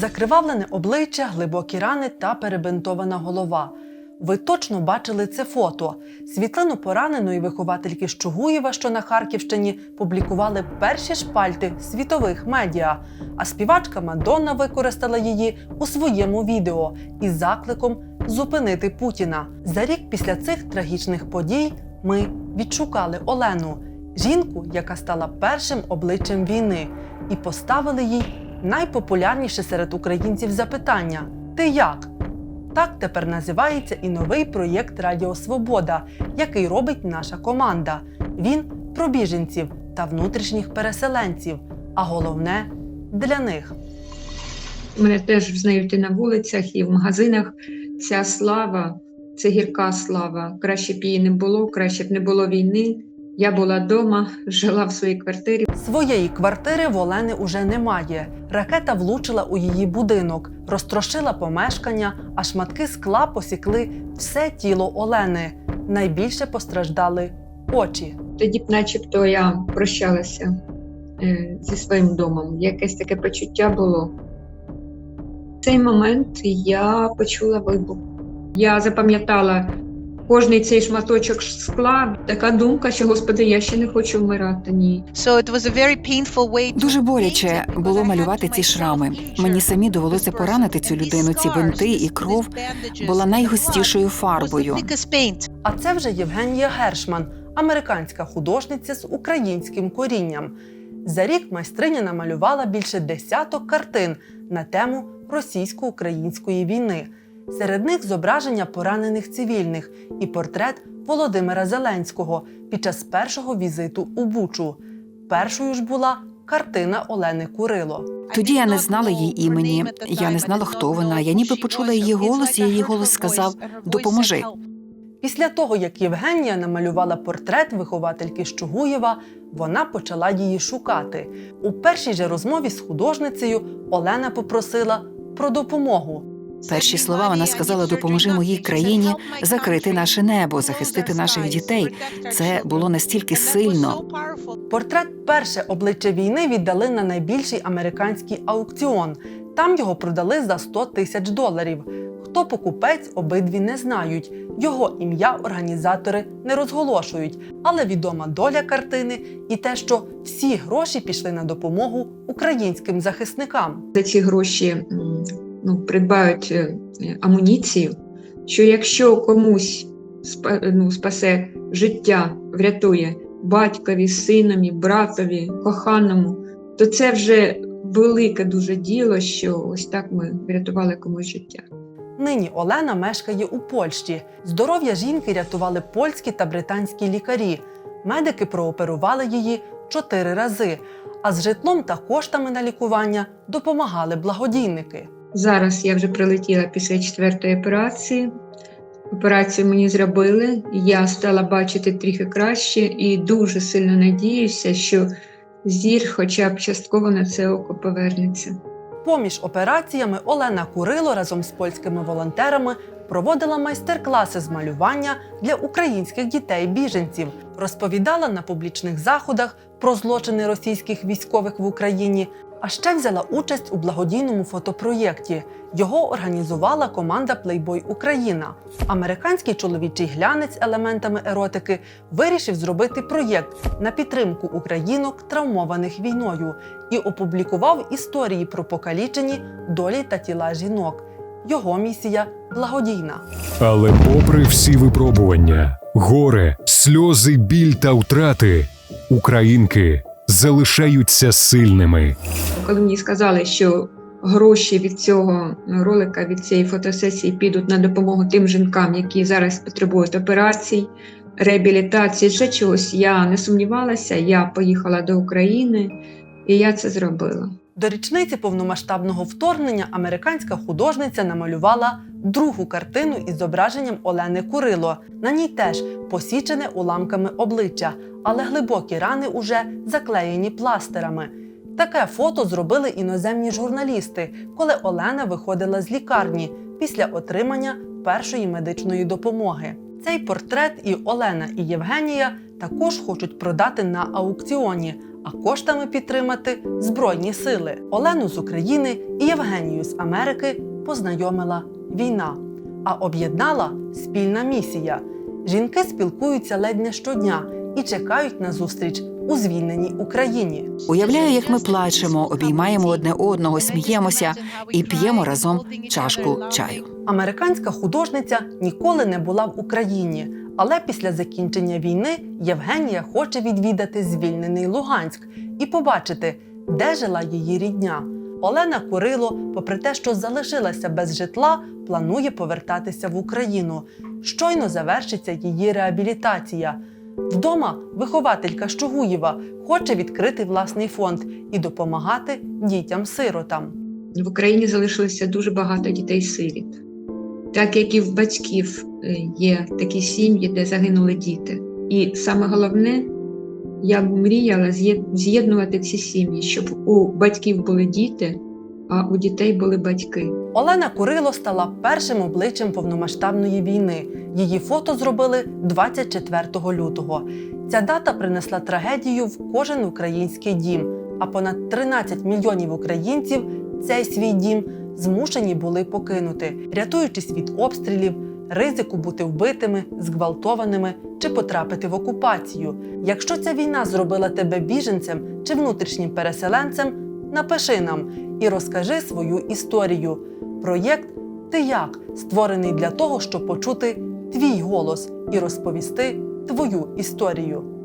Закривавлене обличчя, глибокі рани та перебинтована голова. Ви точно бачили це фото. Світлину пораненої виховательки з Чугуєва, що на Харківщині, публікували перші шпальти світових медіа. А співачка Мадонна використала її у своєму відео із закликом зупинити Путіна. За рік після цих трагічних подій ми відшукали Олену, жінку, яка стала першим обличчям війни, і поставили їй найпопулярніше серед українців запитання: Ти як? Так тепер називається і новий проєкт Радіо Свобода, який робить наша команда. Він про біженців та внутрішніх переселенців, а головне для них. Мене теж знають і на вулицях, і в магазинах. Ця слава, це гірка слава. Краще б її не було, краще б не було війни. Я була вдома, жила в своїй квартирі. Своєї квартири в Олени уже немає. Ракета влучила у її будинок, розтрощила помешкання, а шматки скла посікли все тіло Олени. Найбільше постраждали очі. Тоді начебто, я прощалася е, зі своїм домом. Якесь таке почуття було. В цей момент я почула вибух. Я запам'ятала кожний цей шматочок скла. Така думка, що Господи, я ще не хочу вмирати. Ні. So it was a very painful way to Дуже боляче було малювати ці шрами. Мені самі довелося поранити цю людину. Ці бинти і кров була найгустішою the фарбою. А це вже Євгенія Гершман, американська художниця з українським корінням. За рік майстриня намалювала більше десяток картин на тему російсько-української війни. Серед них зображення поранених цивільних і портрет Володимира Зеленського під час першого візиту у Бучу. Першою ж була картина Олени Курило. Тоді я не знала її імені, я не знала, хто вона. Я ніби почула її голос, і її голос сказав «Допоможи». Після того, як Євгенія намалювала портрет виховательки з Чугуєва, вона почала її шукати. У першій же розмові з художницею Олена попросила про допомогу. Перші слова вона сказала допоможи моїй країні закрити наше небо, захистити наших дітей. Це було настільки сильно. Портрет перше обличчя війни віддали на найбільший американський аукціон. Там його продали за 100 тисяч доларів. Хто покупець, обидві не знають. Його ім'я організатори не розголошують, але відома доля картини і те, що всі гроші пішли на допомогу українським захисникам. За ці гроші м, ну, придбають е, амуніцію, що якщо комусь ну, спасе життя, врятує батькові, синові, братові, коханому, то це вже велике дуже діло, що ось так ми врятували комусь життя. Нині Олена мешкає у Польщі. Здоров'я жінки рятували польські та британські лікарі. Медики прооперували її чотири рази, а з житлом та коштами на лікування допомагали благодійники. Зараз я вже прилетіла після четвертої операції. Операцію мені зробили, я стала бачити трохи краще і дуже сильно надіюся, що зір хоча б частково на це око повернеться. Поміж операціями Олена Курило разом з польськими волонтерами проводила майстер-класи з малювання для українських дітей-біженців, розповідала на публічних заходах про злочини російських військових в Україні, а ще взяла участь у благодійному фотопроєкті. Його організувала команда Playboy Україна. Американський чоловічий глянець елементами еротики вирішив зробити проєкт на підтримку українок, травмованих війною, і опублікував історії про покалічені долі та тіла жінок. Його місія благодійна. Але попри всі випробування, горе, сльози, біль та втрати, українки залишаються сильними. Коли мені сказали, що гроші від цього ролика, від цієї фотосесії підуть на допомогу тим жінкам, які зараз потребують операцій, реабілітації, ще чогось, я не сумнівалася. Я поїхала до України і я це зробила. До річниці повномасштабного вторгнення американська художниця намалювала другу картину із зображенням Олени Курило. На ній теж посічене уламками обличчя, але глибокі рани уже заклеєні пластерами. Таке фото зробили іноземні журналісти, коли Олена виходила з лікарні після отримання першої медичної допомоги. Цей портрет і Олена і Євгенія також хочуть продати на аукціоні, а коштами підтримати Збройні сили. Олену з України і Євгенію з Америки познайомила війна, а об'єднала спільна місія. Жінки спілкуються ледь не щодня і чекають на зустріч у звільненій Україні. Уявляю, як ми плачемо, обіймаємо одне одного, сміємося і п'ємо разом чашку чаю. Американська художниця ніколи не була в Україні, але після закінчення війни Євгенія хоче відвідати звільнений Луганськ і побачити, де жила її рідня. Олена Курило, попри те, що залишилася без житла, планує повертатися в Україну. Щойно завершиться її реабілітація. Вдома вихователька з Чугуєва хоче відкрити власний фонд і допомагати дітям-сиротам. В Україні залишилося дуже багато дітей-сиріт. Так як і в батьків е, є такі сім'ї, де загинули діти. І саме головне, я б мріяла з'єднувати ці сім'ї, щоб у батьків були діти, а у дітей були батьки. Олена Курило стала першим обличчям повномасштабної війни. Її фото зробили 24 лютого. Ця дата принесла трагедію в кожен український дім. А понад 13 мільйонів українців цей свій дім змушені були покинути, рятуючись від обстрілів, ризику бути вбитими, зґвалтованими чи потрапити в окупацію. Якщо ця війна зробила тебе біженцем чи внутрішнім переселенцем, напиши нам і розкажи свою історію. Проєкт Ти як створений для того, щоб почути твій голос і розповісти твою історію.